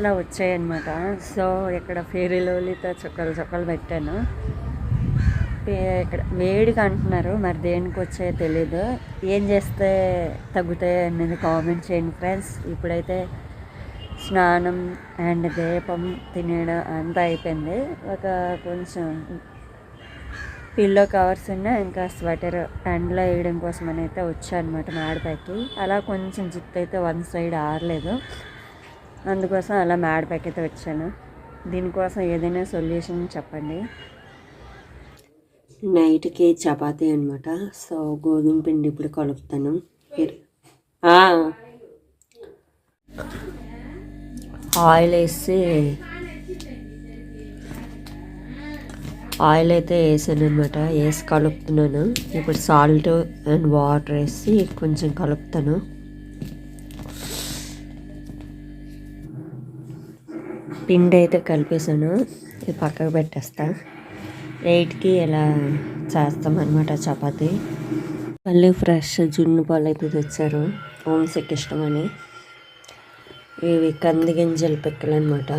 బాక్స్లో వచ్చాయన్నమాట. సో ఇక్కడ ఫేరీ లోలితో చుక్కలు చుక్కలు పెట్టాను. ఇక్కడ వేడిగా అంటున్నారు మరి దేనికి వచ్చాయో తెలీదు. ఏం చేస్తే తగ్గుతాయో అనేది కామెంట్ చేయండి ఫ్రెండ్స్. ఇప్పుడైతే స్నానం అండ్ దీపం తినడం అంతా అయిపోయింది. ఒక కొంచెం పిల్లో కవర్స్ ఉన్నాయి ఇంకా స్వెటర్ ఎండలో వేయడం కోసం అని అయితే వచ్చానమాట మేడపైకి అలా కొంచెం జుట్టు అయితే వన్ సైడ్ ఆరలేదు. అందుకోసం అలా మ్యాడ్ ప్యాకెట్ వచ్చాను. దీనికోసం ఏదైనా సొల్యూషన్ చెప్పండి. నైట్కి చపాతీ అనమాట సో గోధుమ పిండి ఇప్పుడు కలుపుతాను. ఆయిల్ వేసి ఆయిల్ అయితే వేసాను అనమాట వేసి కలుపుతున్నాను. ఇప్పుడు సాల్ట్ అండ్ వాటర్ వేసి కొంచెం కలుపుతాను. పిండి అయితే కలిపేసాను ఇది పక్కకు పెట్టేస్తా. ఎయిట్కి ఇలా చేస్తాం అనమాట చపాతి. మళ్ళీ ఫ్రెష్ జున్ను పాలు అయితే తెచ్చారు. హోమ్సిక్ ఇష్టమని. ఇవి కంది గింజలు పిక్కలు అనమాట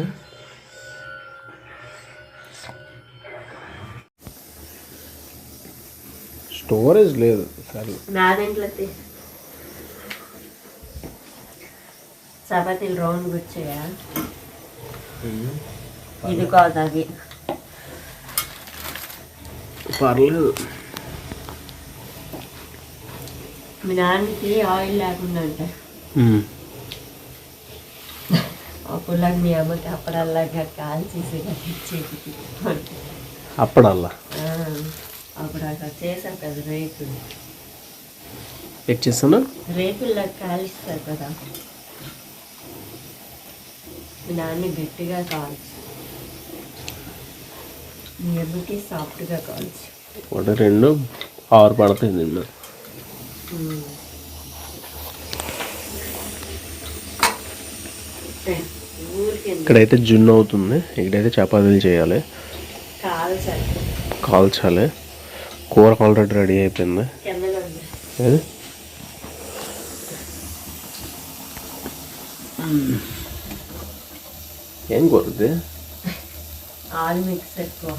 స్టోరేజ్ లేదు సరే నా దాంట్లో చపాతీలు రౌండ్ వచ్చాయా? ఇది కాదు అది. పర్లేదు. మీ నాన్నకి ఆయిల్ లేకుండా అంట అప్పుడు మీ అమ్మకి అప్పుడల్లాగా కాల్చేసి ఇచ్చేది. అప్పుడల్లా? అప్పుడు అక్కడ చేశారు కదా రేకులు ఎచ్చేస్తున్నా రేకుల్లో కాలుస్తారు కదా. మీ నాన్న గట్టిగా కాల్చు. మీ అమ్మకి సాఫ్ట్గా కాల్చు. ఒకటి రెండు ఆరు పడతాయి నిన్న. ఇక్కడైతే జున్ను అవుతుంది. ఇక్కడైతే చపాతీలు చేయాలి. కాల్చాలి. కాల్చాలి. కూర ఆల్రెడీ రెడీ అయిపోయింది. ఏది? ఏం కూర ఇది ఆల్ మిక్స్ ఎక్కువ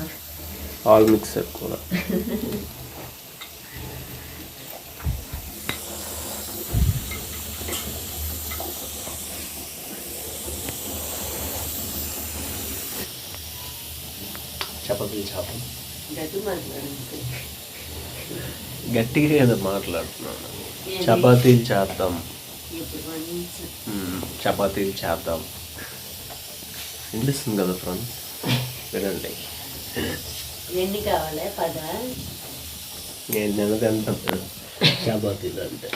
ఆల్ మిక్సర్ కూర చపాతీలు చేపం గట్టి మాట్లాడుతుంది గట్టిగా ఏదో మాట్లాడుతున్నాను చపాతీలు చేద్దాం ఇప్పుడు కొంచెం మ్మ్. చపాతీలు చేద్దాం వినిపిస్తుంది కదా ఫ్రెండ్స్? వినండి. ఎన్ని కావాలి? పద? నేను నిన్న తింటాను చపాతీలు అంటే.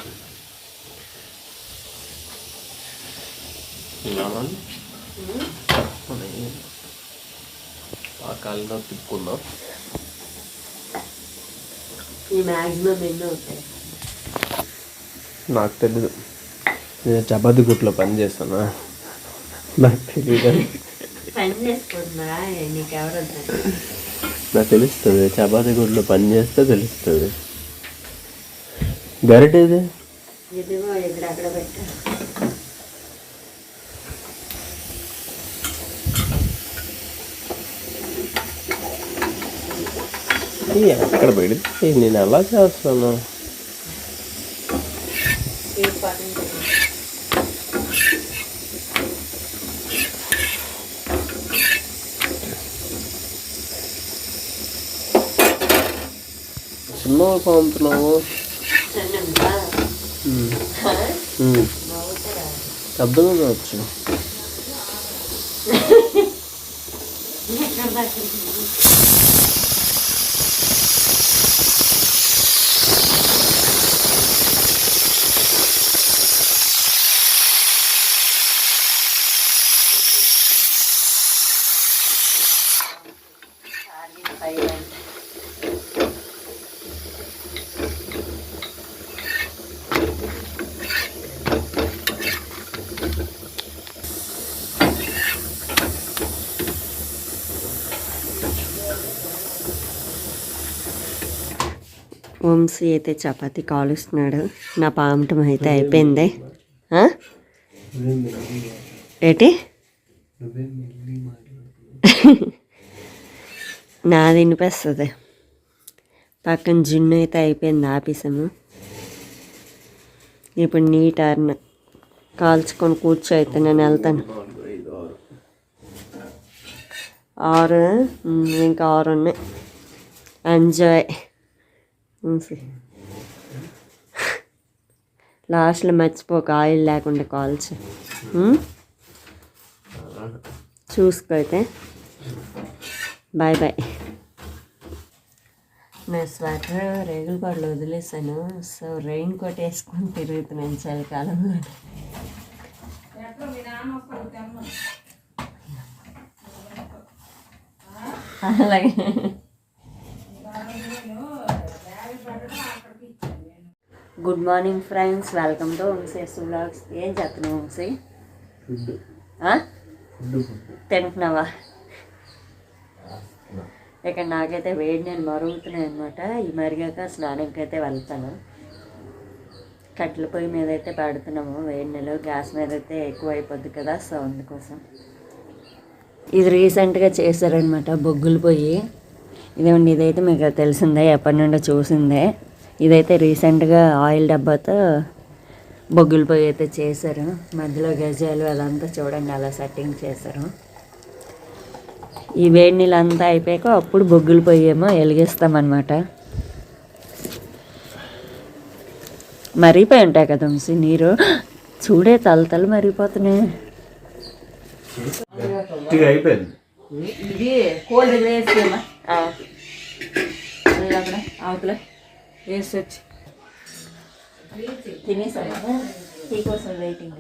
ఆ కాలంలో తిప్పుకుందాం? ఈ మ్యాక్సిమం ఎన్ని అవుతాయి? నాకు తెలీదు. నేను చపాతీ గుట్లో పని చేస్తానా? నాకు తెలియదు నీకు తెలుస్తుంది చపాతీ గుట్లో పని చేస్తే తెలుస్తుంది గరిటేది అక్కడ పెడితే నేను ఎలా చేస్తాను? చిన్న పంపుతున్నావు చిన్నగా నవ్వుతారా శబ్దంగా కావచ్చు వంశీ అయితే చపాతి కాలుస్తున్నాడు. నా పామటం అయితే అయిపోయింది. ఏంటి? నాది వినిపిస్తుంది. పక్కన జున్ను అయితే అయిపోయింది ఆపేసాము. ఇప్పుడు నీట్ టర్న్ కాల్చుకొని కూర్చో అయితే నేను వెళ్తాను. ఆరు ఇంకా ఆరు ఉన్నాయి. ఎంజాయ్ లాస్ట్లో మర్చిపోక ఆయిల్ లేకుండా కాల్చి. Hmm? చూసుకోతే. అయితే బాయ్ బాయ్ నా స్వెటర్ రేగుల పాటలు వదిలేసాను. సో రెయిన్ కోట్ వేసుకొని తిరుగుతున్నాను చలికాలంలో. అలాగే. Good morning friends welcome to Vamshi's vlogs ఏం చేస్తున్నావు వంశీ తింటున్నావా? ఇక నాకైతే వేడి నేను మరుగుతున్నాయి అనమాట ఈ మరిగాక స్నానంకి అయితే వెళ్తాను. కట్టెల పొయ్యి మీద అయితే పెడుతున్నాము. వేడి నెల గ్యాస్ మీద అయితే ఎక్కువ అయిపోద్ది కదా సో అందుకోసం. ఇది రీసెంట్గా చేశారనమాట బొగ్గుల పొయ్యి. ఇదేమండి ఇదైతే మీకు తెలిసిందే ఎప్పటి నుండో చూసిందే. ఇదైతే రీసెంట్గా ఆయిల్ డబ్బాతో బొగ్గుల పొయ్యి అయితే చేశారు. మధ్యలో గజాలు అదంతా చూడండి అలా సెట్టింగ్ చేశారు. ఈ వేడి నీళ్ళు అంతా అయిపోయాక అప్పుడు బొగ్గులు పొయ్యేమో వెలిగిస్తామన్నమాట. మరిగిపోయి ఉంటాయి కదా వంశీ నీరు. చూడే తలతలు మరిగిపోతున్నాయి. అయిపోయింది ఇది కోల్డ్ వేసేమా అక్కడ అవతల వేసి వచ్చి తినేసాము టీ కోసం వెయిటింగ్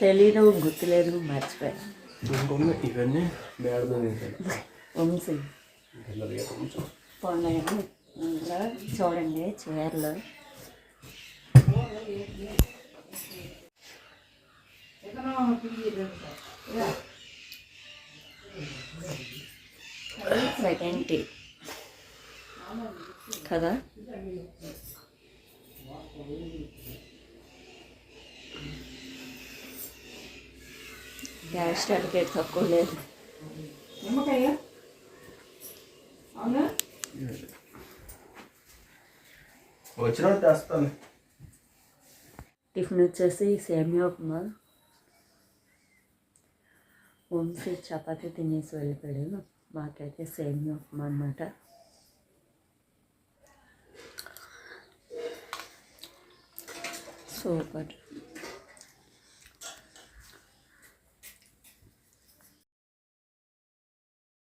తెలీదు గుర్తులేదు మర్చిపోయా. ఇంకొన్ని ఇవన్నీ వంశీ. చూడండి చీరలు. సెకండ్ టీ కదా? గ్యాస్ సర్టిఫికేట్ తక్కువ లేదు. తెస్తాను. టిఫిన్ వచ్చేసి సేమియా ఉప్మా. వంశీ చపాతి తినేసి వెళ్ళిపోయాడు మాకైతే సేమియా ఉప్మా అనమాట సూపర్.